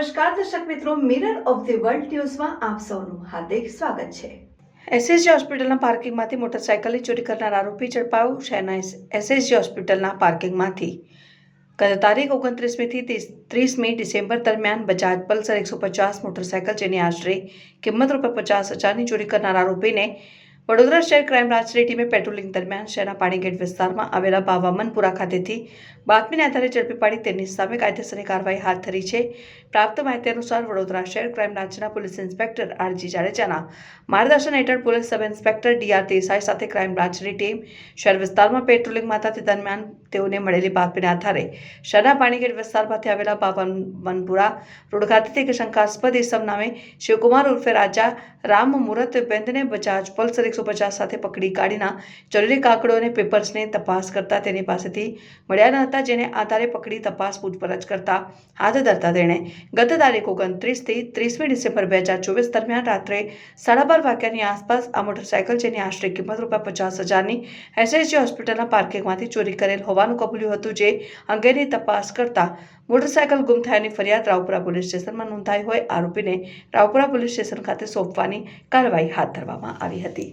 નમસ્કાર દર્શક મિત્રો મિરર ઓફ ધી વર્લ્ડ ન્યૂઝમાં આપ સૌનું હાર્દિક સ્વાગત છે. એસએસજી હોસ્પિટલના પાર્કિંગમાંથી મોટરસાયકલની ચોરી કરનાર આરોપી ઝડપાયો શહેરના એસએસજી હોસ્પિટલના પાર્કિંગમાંથી. ગત તારીખ ઓગણત્રીસમીથી ત્રીસમી ડિસેમ્બર દરમિયાન બજાજ પલ્સર એકસો પચાસ મોટરસાયકલ જેની આશરે કિંમત રૂપિયા પચાસ હજારની ચોરી કરનાર આરોપીને વડોદરા શહેર ક્રાઇમ બ્રાન્ચની ટીમે પેટ્રોલિંગ દરમિયાન શહેરના પાણીગેટ વિસ્તારમાં આવેલા બાવામનપુરા ખાતેથી બાતમીના આધારે ઝડપી પાડી તેની સામે કાયદેસરની કાર્યવાહી હાથ ધરી છે. પ્રાપ્ત માહિતી અનુસાર વડોદરા શહેર ક્રાઇમ બ્રાન્ચના પોલીસ ઇન્સ્પેક્ટર આરજી જાડેજાના માર્ગદર્શન હેઠળ police sub inspector DR Desai સાથે ક્રાઇમ બ્રાન્ચની ટીમ શહેર વિસ્તારમાં પેટ્રોલિંગમાં હતા દરમિયાન તેઓને મળેલી બાતમીના આધારે શહેરના પાણીગેટ વિસ્તારમાંથી આવેલા બાવન વનપુરા રોડ ખાતેથી એક શંકાસ્પદ ઇસમ નામે શિવકુમાર ઉર્ફે રાજા રામ મુહૂર્ત બેંદને બજાજ પલ્સર એકસો પચાસ સાથે પકડી કાઢીના જરૂરી કાકડો અને પેપર્સને તપાસ કરતા તેની પાસેથી મળ્યા ન હતા, જેને આધારે પકડી તપાસ પૂછપરછ કરતા હાથ ધરતા તેણે. ગત તારીખ ઓગણત્રીસથી ત્રીસમી ડિસેમ્બર બે હજાર ચોવીસ દરમિયાન રાત્રે સાડા બાર વાગ્યાની આસપાસ આ મોટરસાયકલ, જેની આશરે કિંમત રૂપિયા પચાસ હજારની એસએસજી હોસ્પિટલના પાર્કિંગમાંથી ચોરી કરેલ હોવાનું કબૂલ્યું હતું, જે અંગેની તપાસ કરતા મોટરસાયકલ ગુમ થયાની ફરિયાદ રાવપુરા પોલીસ સ્ટેશનમાં નોંધાઈ હોય, આરોપીને રાવપુરા પોલીસ સ્ટેશન ખાતે સોંપવાની કાર્યવાહી હાથ ધરવામાં આવી હતી.